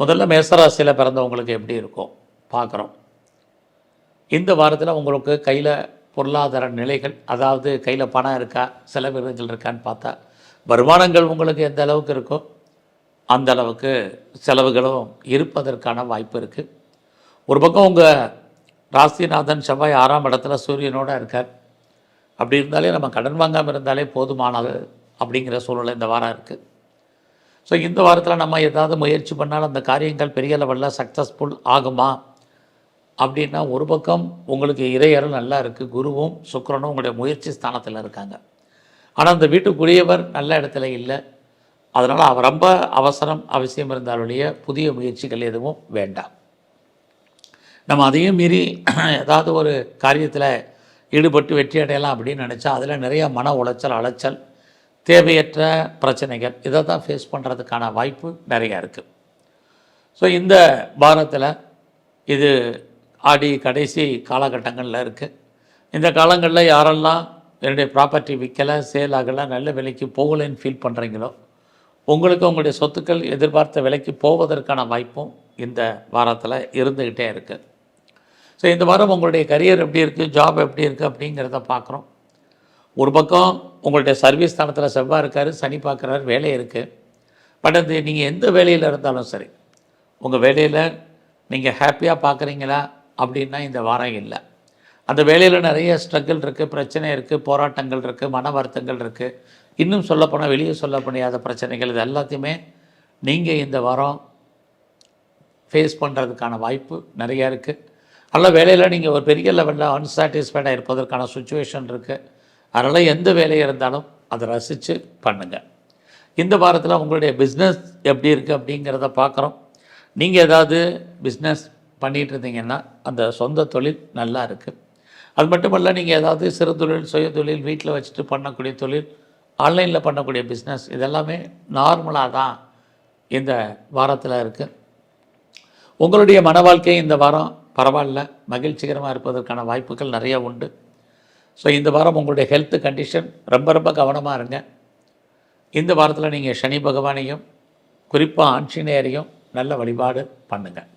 முதல்ல மேசராசியில் பிறந்தவங்களுக்கு எப்படி இருக்கும்? பார்க்குறோம். இந்த வாரத்தில் உங்களுக்கு கையில் பொருளாதார நிலைகள் அதாவது கையில் பணம் இருக்கா செலவினங்கள் இருக்கான்னு பார்த்தா வருமானங்கள் உங்களுக்கு எந்த அளவுக்கு இருக்கோ அந்த அளவுக்கு செலவுகளும் இருப்பதற்கான வாய்ப்பு இருக்குது ஒரு பக்கம் உங்கள் ராசிநாதன் செவ்வாய் ஆறாம் இடத்துல சூரியனோட இருக்கார். அப்படி இருந்தாலே நம்ம கடன் வாங்காமல் இருந்தாலே போதுமானது அப்படிங்கிற சூழ்நிலை இந்த வாரம் இருக்குது ஸோ இந்த வாரத்தில் நம்ம ஏதாவது முயற்சி பண்ணாலும் அந்த காரியங்கள் பெரிய லெவலில் சக்ஸஸ்ஃபுல் ஆகுமா? அப்படின்னா ஒரு பக்கம் உங்களுக்கு இறையரும் நல்லா இருக்குது குருவும் சுக்கிரனும் உங்களுடைய முயற்சி ஸ்தானத்தில் இருக்காங்க. ஆனால் அந்த வீட்டுக்குரியவர் நல்ல இடத்துல இல்லை. அதனால் அவர் ரொம்ப அவசரம் அவசியம் இருந்தாலுடைய புதிய முயற்சிகள் எதுவும் வேண்டாம். நம்ம அதையும் மீறி ஏதாவது ஒரு காரியத்தில் ஈடுபட்டு வெற்றி அடையலாம் அப்படின்னு நினச்சா அதில் நிறைய மன உளைச்சல் அலைச்சல் தேவையற்ற பிரச்சனைகள். இதை தான் ஃபேஸ் பண்ணுறதுக்கான வாய்ப்பு நிறையா இருக்குது ஸோ இந்த வாரத்தில் இது ஆடி கடைசி காலகட்டங்களில் இருக்குது இந்த காலங்களில் யாரெல்லாம் என்னுடைய ப்ராப்பர்ட்டி விற்கலை சேல் ஆகலை நல்ல விலைக்கு போகலைன்னு ஃபீல் பண்ணுறீங்களோ உங்களுக்கு உங்களுடைய சொத்துக்கள் எதிர்பார்த்த விலைக்கு போவதற்கான வாய்ப்பும் இந்த வாரத்தில் இருந்துக்கிட்டே இருக்குது ஸோ இந்த வாரம் உங்களுடைய கரியர் எப்படி இருக்குது ஜாப் எப்படி இருக்குது அப்படிங்கிறத பார்க்குறோம். ஒரு பக்கம் உங்கள்கிட்ட சர்வீஸ் ஸ்தானத்தில் செவ்வாய் இருக்கார் சனி பார்க்குறாரு வேலை இருக்குது பட் அது நீங்கள் எந்த வேலையில் இருந்தாலும் சரி உங்கள் வேலையில் நீங்கள் ஹாப்பியாக பார்க்குறீங்களா அப்படின்னா இந்த வாரம் இல்லை. அந்த வேலையில் நிறைய ஸ்ட்ரகிள் இருக்குது பிரச்சனை இருக்குது போராட்டங்கள் இருக்குது மன வருத்தங்கள் இருக்குது இன்னும் சொல்லப்போனால் வெளியே சொல்ல முடியாத பிரச்சனைகள் இது எல்லாத்தையுமே நீங்கள் இந்த வாரம் ஃபேஸ் பண்ணுறதுக்கான வாய்ப்பு நிறையா இருக்குது நல்ல வேலையில் நீங்கள் ஒரு பெரிய லெவலில் அன்சாட்டிஸ்ஃபைடாக இருப்பதற்கான சுச்சுவேஷன் இருக்குது அதனால் எந்த வேலையாக இருந்தாலும் அதை ரசித்து பண்ணுங்கள் இந்த வாரத்தில் உங்களுடைய பிஸ்னஸ் எப்படி இருக்குது அப்படிங்கிறத பார்க்குறோம் நீங்கள் ஏதாவது பிஸ்னஸ் பண்ணிகிட்டு இருந்தீங்கன்னா அந்த சொந்த தொழில் நல்லா இருக்குது அது மட்டுமல்ல நீங்கள் ஏதாவது சிறு தொழில் சுய தொழில் வீட்டில் வச்சுட்டு பண்ணக்கூடிய தொழில் ஆன்லைனில் பண்ணக்கூடிய பிஸ்னஸ் இதெல்லாமே நார்மலாக தான் இந்த வாரத்தில் இருக்குது உங்களுடைய மன வாழ்க்கை இந்த வாரம் பரவாயில்ல. மகிழ்ச்சிகரமாக இருப்பதற்கான வாய்ப்புகள் நிறைய உண்டு. ஸோ இந்த வாரம் உங்களுடைய ஹெல்த் கண்டிஷன் ரொம்ப ரொம்ப கவனமாக இருங்க. இந்த வாரத்தில் நீங்கள் சனி பகவானையும் குறிப்பாக ஆஞ்சநேயரையும் நல்ல வழிபாடு பண்ணுங்கள்